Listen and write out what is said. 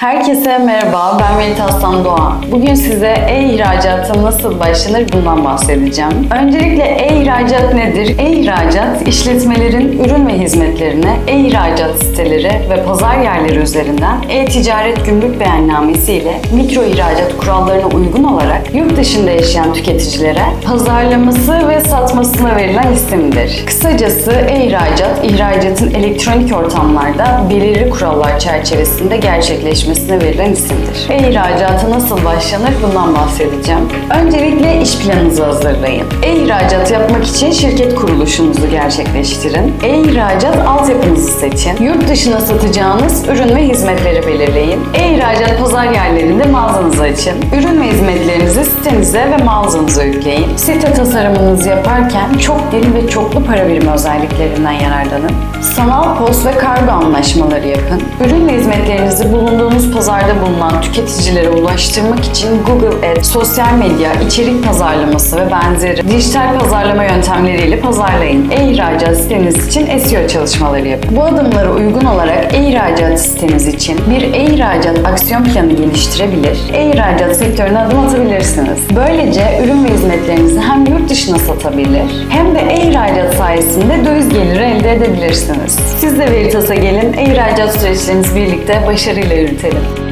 Herkese merhaba, ben Veritas'tan Doğa. Bugün size e-ihracata nasıl başlanır bundan bahsedeceğim. Öncelikle e-ihracat nedir? E-ihracat, işletmelerin ürün ve hizmetlerine e-ihracat siteleri ve pazar yerleri üzerinden e-ticaret gümrük beyannamesi ile mikro ihracat kurallarına uygun olarak yurt dışında yaşayan tüketicilere pazarlaması ve satmasına verilen isimdir. Kısacası e-ihracat, ihracatın elektronik ortamlarda belirli kurallar çerçevesinde gerçekleşmesine verilen isimdir. E-ihracata nasıl başlanır bundan bahsedeceğim. Öncelikle iş planınızı hazırlayın. E-ihracat yapmak için şirket kuruluşunuzu gerçekleştirin. E-ihracat altyapınızı seçin. Yurt dışına satacağınız ürün ve hizmetleri belirleyin. E-ihracat pazar yerlerinde mağazanızı açın. Ürün ve hizmetlerinizi sitenize ve mağazanıza yükleyin. Site tasarımınızı yaparken çok dil ve çoklu para birimi özelliklerinden yararlanın. Sanal post ve kargo anlaşmaları yapın. Ürün ve hizmetlerinizi bulunduğunuz pazarda bulunan tüketicilere ulaştırmak için Google Ads, sosyal medya, içerik pazarlaması ve benzeri dijital pazarlama yöntemleriyle pazarlayın. E-ihracat siteniz için SEO çalışmaları yapın. Bu adımlara uygun olarak e-ihracat siteniz için bir e-ihracat aksiyon planı geliştirebilir, e-ihracat sektörüne adım atabilirsiniz. Böylece ürün ve hizmetlerinizi hem yurt dışına satabilir hem de e-ihracat sayesinde döviz geliri elde edebilirsiniz. Siz de Veritas'a gelin, e-ihracat süreçlerinizi birlikte başarıyla yürütelim severim.